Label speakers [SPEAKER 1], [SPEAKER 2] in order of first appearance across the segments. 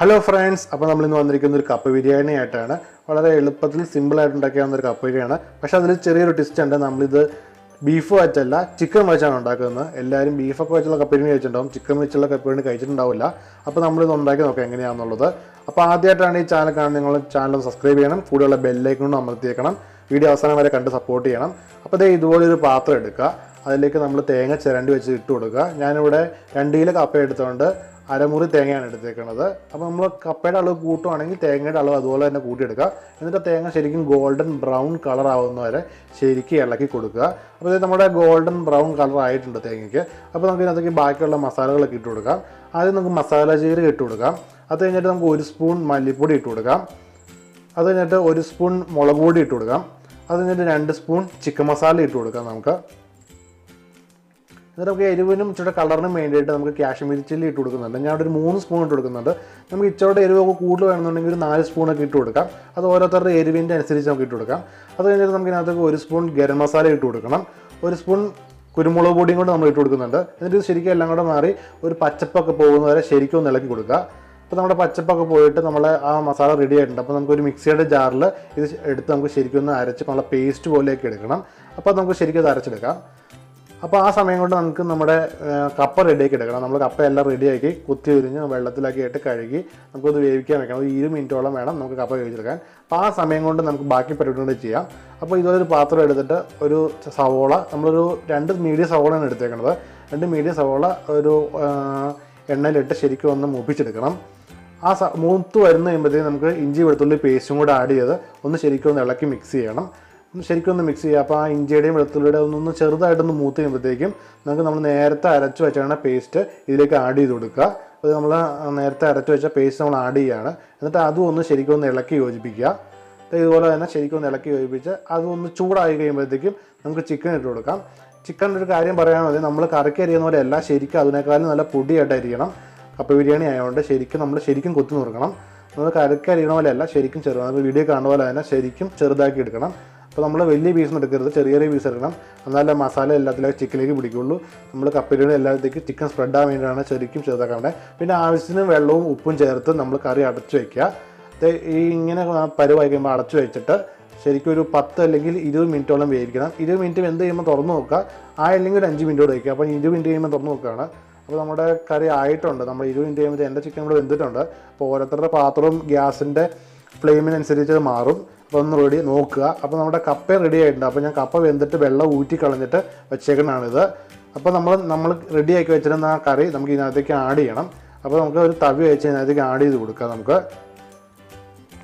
[SPEAKER 1] Hello friends അപ്പോൾ നമ്മൾ ഇന്ന് വന്നിരിക്കുന്ന ഒരു കപ്പ് ബിരിയാണി ആയിട്ടാണ് വളരെ എളുപ്പത്തിൽ സിമ്പിളായിട്ട് ഉണ്ടാക്കാവുന്ന ഒരു കപ്പ് ബിരിയാണ് പക്ഷേ അതിൽ ചെറിയൊരു ട്വിസ്റ്റ് ഉണ്ട്. നമ്മളിത് ബീഫ് വെച്ചല്ല ചിക്കൻ വെച്ചാണ് ഉണ്ടാക്കുന്നത്. എല്ലാവരും ബീഫൊക്കെ വെച്ചുള്ള കപ്പ് ബിരിയാണി കഴിച്ചിട്ടുണ്ടാവും. ചിക്കൻ വെച്ചുള്ള കപ്പ് ബിരിയാണി കഴിച്ചിട്ടുണ്ടാവില്ല. അപ്പോൾ നമ്മളിത് ഉണ്ടാക്കി നോക്കാം എങ്ങനെയാണെന്നുള്ളത് അപ്പോൾ ആദ്യമായിട്ടാണ് ഈ ചാനൽ കാണുന്നത്. നിങ്ങൾ ചാനൽ സബ്സ്ക്രൈബ് ചെയ്യണം. കൂടെയുള്ള ബെല്ലൈക്കണും അമർത്തിയേക്കണം. വീഡിയോ അവസാനം വരെ കണ്ട് സപ്പോർട്ട് ചെയ്യണം. അപ്പോൾ ദേ ഇതുപോലെ ഒരു പാത്രം എടുക്കുക. അതിലേക്ക് നമ്മൾ തേങ്ങ ചിരണ്ടി വെച്ച് ഇട്ട് കൊടുക്കുക. ഞാനിവിടെ രണ്ട് കിലോ കപ്പ എടുത്തുകൊണ്ട് അരമുറി തേങ്ങയാണ് എടുത്തേക്കുന്നത് അപ്പോൾ നമ്മൾ കപ്പയുടെ അളവ് കൂട്ടുവാണെങ്കിൽ തേങ്ങയുടെ അളവ് അതുപോലെ തന്നെ കൂട്ടിയെടുക്കുക. എന്നിട്ട് തേങ്ങ ശരിക്കും ഗോൾഡൻ ബ്രൗൺ കളർ ആവുന്നവരെ ശരിക്കും ഇളക്കി കൊടുക്കുക. അപ്പോൾ ഇത് നമ്മുടെ ഗോൾഡൻ ബ്രൗൺ കളർ ആയിട്ടുണ്ട് തേങ്ങയ്ക്ക്. അപ്പോൾ നമുക്ക് ഇതിനകത്തേക്ക് ബാക്കിയുള്ള മസാലകളൊക്കെ ഇട്ട് കൊടുക്കാം. ആദ്യം നമുക്ക് മസാല ജീരകം ഇട്ട് കൊടുക്കാം. അത് കഴിഞ്ഞിട്ട് നമുക്ക് ഒരു സ്പൂൺ മല്ലിപ്പൊടി ഇട്ട് കൊടുക്കാം. അത് കഴിഞ്ഞിട്ട് ഒരു സ്പൂൺ മുളക് പൊടി ഇട്ട് കൊടുക്കാം. അത് കഴിഞ്ഞിട്ട് രണ്ട് സ്പൂൺ ചിക്കൻ മസാല ഇട്ട് കൊടുക്കാം നമുക്ക്. എന്നിട്ട് നമുക്ക് എരിവിനും ഇച്ചിരി കളറിനും വേണ്ടിയിട്ട് നമുക്ക് കാശ്മീരി ചില്ലി ഇട്ട് കൊടുക്കുന്നുണ്ട്. ഞാൻ അവിടെ ഒരു മൂന്ന് സ്പൂൺ ഇട്ട് കൊടുക്കുന്നുണ്ട്. നമുക്ക് ഇച്ചിരി എരിവൊക്കെ കൂടുതൽ വേണമെന്നുണ്ടെങ്കിൽ ഒരു നാല് സ്പൂണൊക്കെ ഇട്ട് കൊടുക്കാം. അത് ഓരോരുത്തരുടെ എരിവിന്റെ അനുസരിച്ച് നമുക്ക് ഇട്ട് കൊടുക്കാം. അത് കഴിഞ്ഞിട്ട് നമുക്ക് ഇതിനകത്തേക്ക് ഒരു സ്പൂൺ ഗരം മസാല ഇട്ട് കൊടുക്കണം. ഒരു സ്പൂൺ കുരുമുളക് പൊടിയും കൊണ്ട് നമ്മൾ ഇട്ട് കൊടുക്കുന്നുണ്ട്. എന്നിട്ട് ശരിക്കും എല്ലാം കൂടെ മാറി ഒരു പച്ചപ്പൊക്കെ പോകുന്നവരെ ശരിക്കും ഒന്ന് ഇളക്കി കൊടുക്കുക. അപ്പോൾ നമ്മുടെ പച്ചപ്പൊക്കെ പോയിട്ട് നമ്മൾ ആ മസാല റെഡി ആയിട്ടുണ്ട്. അപ്പോൾ നമുക്കൊരു മിക്സിയുടെ ജാറിൽ ഇത് എടുത്ത് നമുക്ക് ശരിക്കും ഒന്ന് അരച്ച് നമ്മളെ പേസ്റ്റ് പോലെയൊക്കെ എടുക്കണം. അപ്പോൾ നമുക്ക് ശരിക്കും അത് അരച്ചെടുക്കാം. അപ്പോൾ ആ സമയം കൊണ്ട് നമുക്ക് നമ്മുടെ കപ്പ റെഡിയാക്കി എടുക്കണം. നമ്മൾ കപ്പ എല്ലാം റെഡിയാക്കി കുത്തി ഉരിഞ്ഞ് വെള്ളത്തിലാക്കി ഇട്ട് കഴുകി നമുക്കത് വേവിക്കാൻ വെക്കണം. ഒരു ഇരു മിനിറ്റോളം വേണം നമുക്ക് കപ്പ വേവിച്ചെടുക്കാൻ. അപ്പോൾ ആ സമയം കൊണ്ട് നമുക്ക് ബാക്കി പരിപാടി ചെയ്യാം. അപ്പോൾ ഇതുപോലെ ഒരു പാത്രം എടുത്തിട്ട് ഒരു സവോള നമ്മളൊരു രണ്ട് മീഡിയം സവോളയാണ് എടുത്തേക്കുന്നത് രണ്ട് മീഡിയം സവോള ഒരു എണ്ണയിലിട്ട് ശരിക്കും ഒന്ന് മൂപ്പിച്ചെടുക്കണം. ആ മൂത്ത് വരുന്ന കഴിയുമ്പോഴത്തേക്കും നമുക്ക് ഇഞ്ചി വെളുത്തുള്ളി പേസ്റ്റും കൂടെ ആഡ് ചെയ്ത് ഒന്ന് ശരിക്കും ഒന്ന് ഇളക്കി മിക്സ് ചെയ്യണം. ഒന്ന് ശരിക്കും ഒന്ന് മിക്സ് ചെയ്യുക. അപ്പോൾ ആ ഇഞ്ചിയുടെയും വെളുത്തുള്ളിയുടെ ഒന്നൊന്ന് ചെറുതായിട്ടൊന്ന് മൂത്ത് കഴിയുമ്പോഴത്തേക്കും നമുക്ക് നമ്മൾ നേരത്തെ അരച്ച് വെച്ചാണ് പേസ്റ്റ് ഇതിലേക്ക് ആഡ് ചെയ്ത് കൊടുക്കുക. അത് നമ്മൾ നേരത്തെ അരച്ച് വെച്ച പേസ്റ്റ് നമ്മൾ ആഡ് ചെയ്യുകയാണ്. എന്നിട്ട് അതും ഒന്ന് ശരിക്കും ഒന്ന് ഇളക്കി യോജിപ്പിക്കുക. ഇതുപോലെ തന്നെ ശരിക്കും ഒന്ന് ഇളക്കി യോജിപ്പിച്ച് അതൊന്ന് ചൂടായി കഴിയുമ്പോഴത്തേക്കും നമുക്ക് ചിക്കൻ ഇട്ട് കൊടുക്കാം. ചിക്കൻ ഒരു കാര്യം പറയാൻ നമ്മൾ കറിക്ക് അരിയുന്ന പോലെ അല്ല ശരിക്കും അതിനേക്കാളും നല്ല പൊടിയായിട്ട് കപ്പ ബിരിയാണി ആയതുകൊണ്ട് ശരിക്കും നമ്മൾ ശരിക്കും കൊത്തി നുറുക്കണം. നമ്മൾ കറിക്ക് അരിയണ പോലെ അല്ല ശരിക്കും ചെറുതാണ്. വീഡിയോ കാണുന്ന പോലെ തന്നെ ശരിക്കും ചെറുതാക്കി എടുക്കണം. അപ്പോൾ നമ്മൾ വലിയ പീസൊന്നും എടുക്കരുത് ചെറിയ ചെറിയ പീസ് എടുക്കണം. എന്നാലേ മസാല എല്ലാത്തിലേക്ക് ചിക്കനിലേക്ക് പിടിക്കുള്ളൂ. നമ്മൾ കപ്പലിയുടെ ബിരിയാണി എല്ലാത്തേക്ക് ചിക്കൻ സ്പ്രെഡ് ആവാൻ വേണ്ടിയാണ് ശരിക്കും ചെറുതാക്കേണ്ടത് പിന്നെ ആവശ്യത്തിന് വെള്ളവും ഉപ്പും ചേർത്ത് നമ്മൾ കറി അടച്ചു വയ്ക്കുക ഈ ഇങ്ങനെ പരുവായി കഴിയുമ്പോൾ അടച്ചു വെച്ചിട്ട് ശരിക്കും ഒരു പത്ത് അല്ലെങ്കിൽ ഇരുപത് മിനിറ്റോളം വേവിക്കണം. ഇരുപത് മിനിറ്റ് എന്ത് ചെയ്യുമ്പോൾ തുറന്നു നോക്കുക. ആ അല്ലെങ്കിൽ ഒരു അഞ്ച് മിനിറ്റ് കൂടെ വയ്ക്കുക അപ്പോൾ ഇരുപത് മിനിറ്റ് കഴിയുമ്പോൾ തുറന്നു നോക്കുകയാണ്. അപ്പോൾ നമ്മുടെ കറി ആയിട്ടുണ്ട്. നമ്മൾ ഇരുപത് മിനിറ്റ് കഴിയുമ്പോൾ എന്റെ ചിക്കൻ കൂടെ വെന്തിട്ടുണ്ട്. അപ്പോൾ ഓരോരുത്തരുടെ പാത്രവും ഗ്യാസിന്റെ ഫ്ലെയിമിനനുസരിച്ച് മാറും. അപ്പോൾ ഒന്ന് റെഡി നോക്കുക. അപ്പോൾ നമ്മുടെ കപ്പ റെഡി ആയിട്ടുണ്ട്. അപ്പോൾ ഞാൻ കപ്പ വെന്തിട്ട് വെള്ളം ഊറ്റി കളഞ്ഞിട്ട് വെച്ചേക്കണാണിത് അപ്പോൾ നമ്മൾ നമ്മൾ റെഡിയാക്കി വെച്ചിരുന്ന ആ കറി നമുക്ക് ഇതിനകത്തേക്ക് ആഡ് ചെയ്യണം. അപ്പോൾ നമുക്ക് ഒരു തവി വെച്ച് ഇതിനകത്തേക്ക് ആഡ് ചെയ്ത് കൊടുക്കാം നമുക്ക്.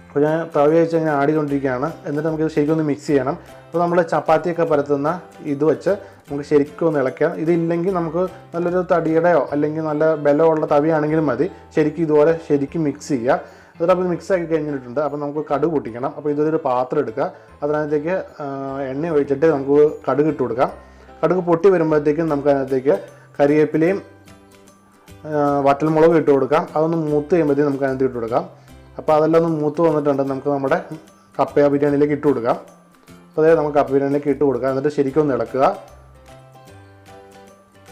[SPEAKER 1] അപ്പോൾ ഞാൻ തവി വെച്ച് ഇങ്ങനെ ആഡ് ചെയ്തുകൊണ്ടിരിക്കുകയാണ്. എന്നിട്ട് നമുക്ക് ശരിക്കും ഒന്ന് മിക്സ് ചെയ്യണം. അപ്പോൾ നമ്മൾ ചപ്പാത്തിയൊക്കെ പരത്തുന്ന ഇത് വെച്ച് നമുക്ക് ശരിക്കും ഒന്ന് ഇളക്കാം ഇതില്ലെങ്കിൽ നമുക്ക് നല്ലൊരു തടിയുടെയോ അല്ലെങ്കിൽ നല്ല ബലമുള്ള തവിയാണെങ്കിലും മതി. ശരിക്കും ഇതുപോലെ ശരിക്കും മിക്സ് ചെയ്യുക. എന്നിട്ട് മിക്സാക്കി കഴിഞ്ഞിട്ടുണ്ട്. അപ്പോൾ നമുക്ക് കടുക് പൊട്ടിക്കണം. അപ്പോൾ ഇതൊരു പാത്രം എടുക്കുക. അതിനകത്തേക്ക് എണ്ണ ഒഴിച്ചിട്ട് നമുക്ക് കടുക് ഇട്ട് കൊടുക്കാം. കടുക് പൊട്ടി വരുമ്പോഴത്തേക്കും നമുക്ക് അതിനകത്തേക്ക് കരിവേപ്പിലയും വറ്റൽമുളക് ഇട്ട് കൊടുക്കാം. അതൊന്ന് മൂത്ത് കഴിയുമ്പോഴത്തേക്കും നമുക്ക് അതിനകത്ത് ഇട്ട് കൊടുക്കാം. അപ്പോൾ അതെല്ലാം ഒന്ന് മൂത്ത് വന്നിട്ടുണ്ട്. നമുക്ക് നമ്മുടെ കപ്പ ബിരിയാണിയിലേക്ക് ഇട്ട് കൊടുക്കാം. അപ്പോൾ അതായത് നമുക്ക് കപ്പ ബിരിയാണിയിലേക്ക് ഇട്ട് കൊടുക്കാം. എന്നിട്ട് ശരിക്കും ഒന്ന് ഇളക്കുക.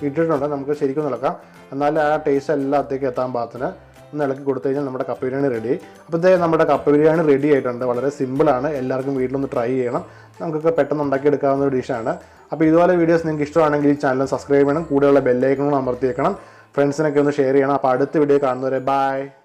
[SPEAKER 1] ഇട്ടിട്ടുണ്ട്. നമുക്ക് ശരിക്കും ഇളക്കാം. എന്നാലും ആ ടേസ്റ്റ് എല്ലാത്തേക്ക് എത്താൻ പാകത്തിന്. ഒന്ന് ഇളക്കി കൊടുത്തു കഴിഞ്ഞാൽ നമ്മുടെ കപ്പ ബിരിയാണി റെഡി അപ്പോൾ ഇതേ നമ്മുടെ കപ്പ ബിരിയാണി റെഡി ആയിട്ടുണ്ട്. വളരെ സിമ്പിളാണ് എല്ലാവർക്കും വീട്ടിലൊന്ന് ട്രൈ ചെയ്യണം. നമുക്കൊക്കെ പെട്ടെന്ന് ഉണ്ടാക്കിയെടുക്കാവുന്ന ഒരു ഡിഷാണ് അപ്പോൾ ഇതുപോലെ വീഡിയോസ് നിങ്ങൾക്ക് ഇഷ്ടമാണെങ്കിൽ ഈ ചാനൽ സബ്സ്ക്രൈബ് ചെയ്യണം. കൂടെയുള്ള ബെല്ലൈക്കണും അമർത്തിയേക്കണം. ഫ്രണ്ട്സിനൊക്കെ ഒന്ന് ഷെയർ ചെയ്യണം. അപ്പോൾ അടുത്ത വീഡിയോ കാണുന്നവരെ ബൈ